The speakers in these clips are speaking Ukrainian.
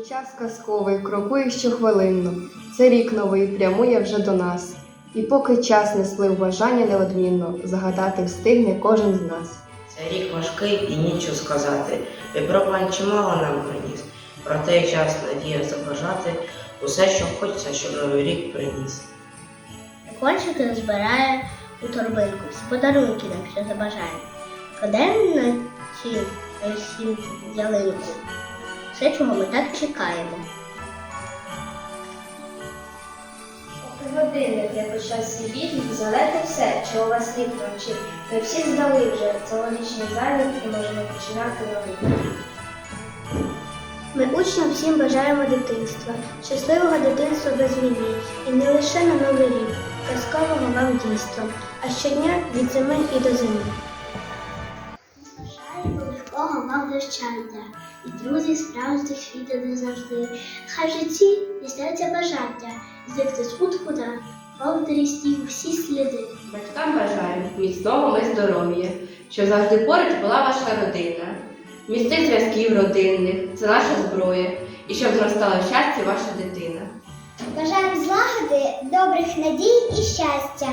Час казковий крокує щохвилинно. Це рік новий прямує вже до нас. І поки час не сплив бажання неодмінно, загадати встигне кожен з нас. Цей рік важкий і нічого сказати. Випробувань чимало нам приніс. Проте час надія забажати усе, що хочеться, щоб новий рік приніс. Кончики збирає у торбинку, всі подарунки нам, що забажає. Кладемо на на ялинку. Чого ми так чекаємо. Годинник не почав свій залети все, чого вас рік навчив. Ми всі здали вже цьогорічний залік і можемо починати новий. Ми учням всім бажаємо дитинства, щасливого дитинства без війни. І не лише на новий рік, казкового вам дійства, а щодня від зими і до зими. Легкого вам вивчання, і друзі справжніх світити завжди. Хай в житті здійсняться бажання, звикти смутку та повторістю всі сліди. Батькам бажаю міцного ми здоров'я, щоб завжди поруч була ваша родина. Місти зв'язків родинних це наша зброя, і щоб зростала в щасті ваша дитина. Бажаємо добрих надій і щастя,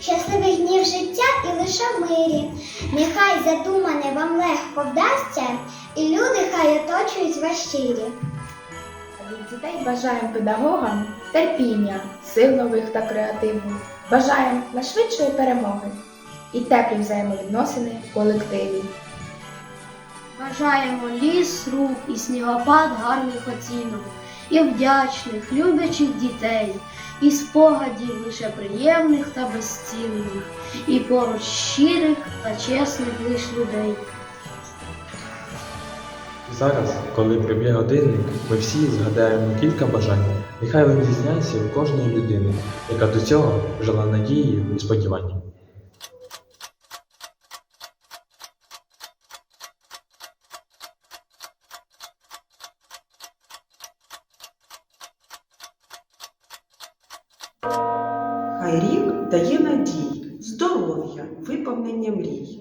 щасливих днів життя і лише мирі. Нехай задумане вам легко вдасться, і люди хай оточують вас щирі. Від дітей бажаємо педагогам терпіння, сил нових та креативу. Бажаємо найшвидшої перемоги і теплі взаємовідносини в колективі. Бажаємо ліс, рук і снігопад гарних оцінок, і вдячних, любячих дітей, і спогадів лише приємних та безцінних, і поруч щирих та чесних лиш людей. Зараз, коли приб'є годинник, ми всі згадаємо кілька бажань. Нехай вони здійсняться у кожної людини, яка до цього жила надією і сподіванням. Хай рік дає надії, здоров'я, виповнення мрій.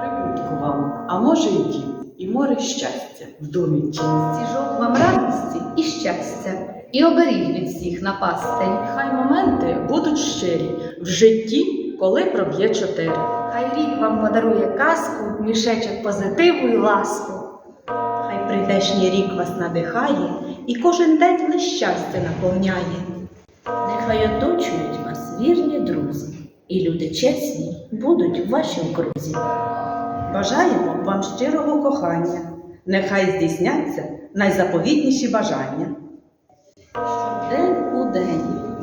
Прибутку вам, а може й дім, і море щастя в домі тім. Стіжок вам радості і щастя, і оберіг від всіх напастей. Хай моменти будуть щирі в житті, коли проб'є чотири. Хай рік вам подарує казку, мішечок позитиву і ласку. Хай прийдешній рік вас надихає і кожен день лише щастя наповняє. Нехай оточують вас вірні друзі, і люди чесні будуть в вашій окрузі. Бажаємо вам щирого кохання. Нехай здійсняться найзаповітніші бажання. День у день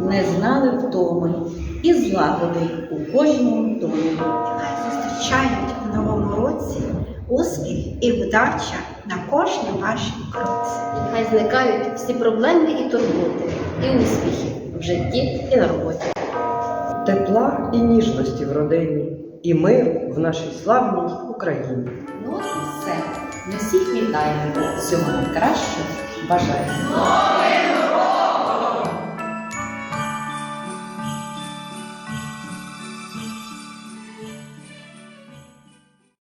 не знали втоми, і злагоди у кожному домі. Хай зустрічають в новому році успіх і вдача на кожному вашому кроці. Нехай зникають всі проблеми і турботи, і успіхи в житті і на роботі. Тепла і ніжності в родині, і мир в нашій славній Україні. Ну і все. Ми всіх вітаємо. Всього найкращого бажаємо.